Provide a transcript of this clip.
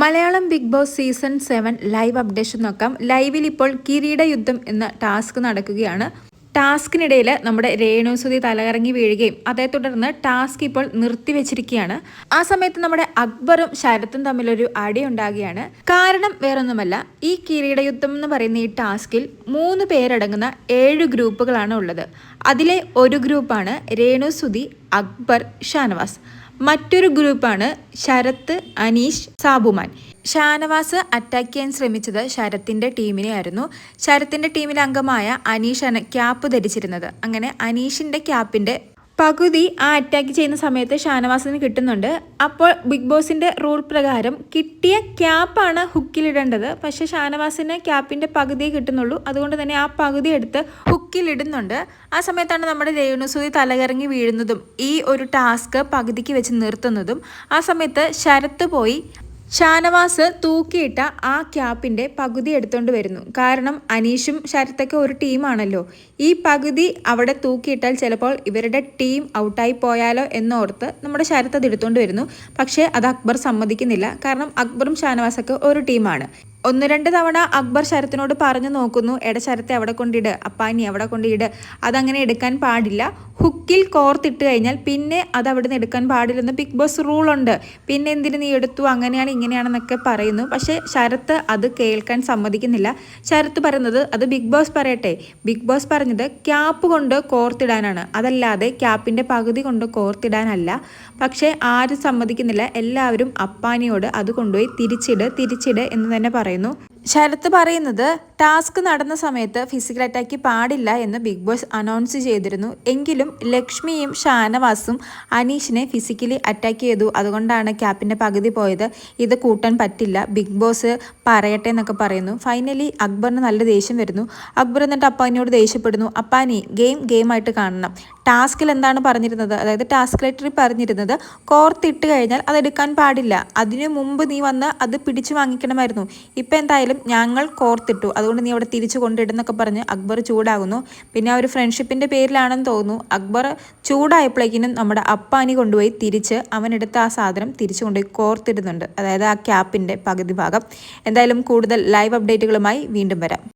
Malayalam Bigg Boss season seven live updation നോക്കാം. ലൈവിൽ ഇപ്പോൾ കിരീട യുദ്ധം എന്ന ടാസ്ക് നടക്കുകയാണ്. ടാസ്കിനിടയിൽ നമ്മുടെ രേണുസുതി തലകറങ്ങി വീഴുകയും അതേ തുടർന്ന് ടാസ്ക് ഇപ്പോൾ നിർത്തിവെച്ചിരിക്കുകയാണ്. ആ സമയത്ത് നമ്മുടെ അക്ബറും ശരത്തും തമ്മിലൊരു അടി ഉണ്ടാകുകയാണ്. കാരണം വേറൊന്നുമല്ല ഈ കിരീടയുദ്ധം എന്ന് പറയുന്ന ഈ ടാസ്കിൽ മൂന്ന് പേരടങ്ങുന്ന ഏഴ് ഗ്രൂപ്പുകളാണ് ഉള്ളത്. അതിലെ ഒരു ഗ്രൂപ്പാണ് രേണുസുതി അക്ബർ ഷാനവാസ്. മറ്റൊരു ഗ്രൂപ്പാണ് ശരത്ത് അനീഷ് സാബുമാൻ. ഷാനവാസ് അറ്റാക്ക് ചെയ്യാൻ ശ്രമിച്ചത് ശരത്തിന്റെ ടീമിനെയായിരുന്നു. ശരത്തിന്റെ ടീമിലെ അംഗമായ അനീഷാണ് ക്യാപ്പ് ധരിച്ചിരുന്നത്. അങ്ങനെ അനീഷിന്റെ ക്യാപ്പിന്റെ പകുതി ആ അറ്റാക്ക് ചെയ്യുന്ന സമയത്ത് ഷാനവാസിന് കിട്ടുന്നുണ്ട്. അപ്പോൾ ബിഗ് ബോസിന്റെ റൂൾ പ്രകാരം കിട്ടിയ ക്യാപ്പാണ് ഹുക്കിലിടേണ്ടത് പക്ഷേ ഷാനവാസിന് ക്യാപ്പിന്റെ പകുതിയെ കിട്ടുന്നുള്ളൂ. അതുകൊണ്ട് തന്നെ ആ പകുതി എടുത്ത് ഹുക്കിലിടുന്നുണ്ട് ആ സമയത്താണ് നമ്മുടെ രേണുസൂതി തലകറങ്ങി വീഴുന്നതും ഈ ഒരു ടാസ്ക് പകുതിക്ക് വെച്ച് നിർത്തുന്നതും. ആ സമയത്ത് ശരത്ത് പോയി ഷാനവാസ് തൂക്കിയിട്ട ആ ക്യാപ്പിന്റെ പകുതി എടുത്തുകൊണ്ട് വരുന്നു. കാരണം അനീഷും ശരത്തൊക്കെ ഒരു ടീമാണല്ലോ. ഈ പകുതി അവിടെ തൂക്കിയിട്ടാൽ ചിലപ്പോൾ ഇവരുടെ ടീം ഔട്ടായി പോയാലോ എന്നോർത്ത് നമ്മുടെ ശരത്ത് അത് എടുത്തുകൊണ്ട് വരുന്നു. പക്ഷേ അത് അക്ബർ സമ്മതിക്കുന്നില്ല. കാരണം അക്ബറും ഷാനവാസൊക്കെ ഒരു ടീമാണ്. ഒന്ന് രണ്ട് തവണ അക്ബർ ശരത്തിനോട് പറഞ്ഞു നോക്കുന്നു എട ശരത്തെ അവിടെ കൊണ്ടിട് അപ്പാനി അവിടെ കൊണ്ടിട് അതങ്ങനെ എടുക്കാൻ പാടില്ല. ഹുക്കിൽ കോർത്തിട്ട് കഴിഞ്ഞാൽ പിന്നെ അത് അവിടെ നിന്ന് എടുക്കാൻ പാടില്ലെന്ന് ബിഗ് ബോസ് റൂളുണ്ട്. പിന്നെ എന്തിനു നീ എടുത്തു? അങ്ങനെയാണ് ഇങ്ങനെയാണെന്നൊക്കെ പറയുന്നു. പക്ഷേ ശരത്ത് അത് കേൾക്കാൻ സമ്മതിക്കുന്നില്ല. ശരത്ത് പറയുന്നത് അത് ബിഗ് ബോസ് പറയട്ടെ. ബിഗ് ബോസ് പറഞ്ഞത് ക്യാപ്പ് കൊണ്ട് കോർത്തിടാനാണ്. അതല്ലാതെ ക്യാപ്പിന്റെ പകുതി കൊണ്ട് കോർത്തിടാനല്ല. പക്ഷേ ആരും സമ്മതിക്കുന്നില്ല. എല്ലാവരും അപ്പാനിയോട് അത് കൊണ്ടുപോയി തിരിച്ചിട് തിരിച്ചിട് എന്ന് തന്നെ പറയുന്നു. ശരത്ത് പറയുന്നത് ടാസ്ക് നടന്ന സമയത്ത് ഫിസിക്കൽ അറ്റാക്ക് പാടില്ല എന്ന് ബിഗ് ബോസ് അനൗൺസ് ചെയ്തിരുന്നു. എങ്കിലും ലക്ഷ്മിയും ഷാനവാസും അനീഷിനെ ഫിസിക്കലി അറ്റാക്ക് ചെയ്തു. അതുകൊണ്ടാണ് ക്യാപ്പിന്റെ പകുതി പോയത്. ഇത് കൂട്ടാൻ പറ്റില്ല. ബിഗ് ബോസ് പറയട്ടെ എന്നൊക്കെ പറയുന്നു. ഫൈനലി അക്ബറിന് നല്ല ദേഷ്യം വരുന്നു. അക്ബർ എന്നിട്ട് അപ്പാനിയോട് ദേഷ്യപ്പെടുന്നു. അപ്പാനി ഗെയിം ഗെയിമായിട്ട് കാണണം. ടാസ്കിൽ എന്താണ് പറഞ്ഞിരുന്നത്? അതായത് ടാസ്ക് ലെറ്ററിൽ പറഞ്ഞിരുന്നത് കോർത്തിട്ട് കഴിഞ്ഞാൽ അത് എടുക്കാൻ പാടില്ല. അതിനു മുമ്പ് നീ വന്ന് അത് പിടിച്ചു വാങ്ങിക്കണമായിരുന്നു. ഇപ്പം എന്തായാലും ഞങ്ങൾ കോർത്തിട്ടു. അതുകൊണ്ട് നീ അവിടെ തിരിച്ചു കൊണ്ടിടുന്നൊക്കെ പറഞ്ഞ് അക്ബർ ചൂടാകുന്നു. പിന്നെ ആ ഒരു ഫ്രണ്ട്ഷിപ്പിന്റെ പേരിലാണെന്ന് തോന്നുന്നു. അക്ബർ ചൂടായപ്പോഴേക്കിനും നമ്മുടെ അപ്പാനി കൊണ്ടുപോയി തിരിച്ച് അവനെടുത്ത ആ സാധനം തിരിച്ചു കൊണ്ടുപോയി കോർത്തിടുന്നുണ്ട്. അതായത് ആ ക്യാപ്പിന്റെ പകുതി ഭാഗം. എന്തായാലും കൂടുതൽ ലൈവ് അപ്ഡേറ്റുകളുമായി വീണ്ടും വരാം.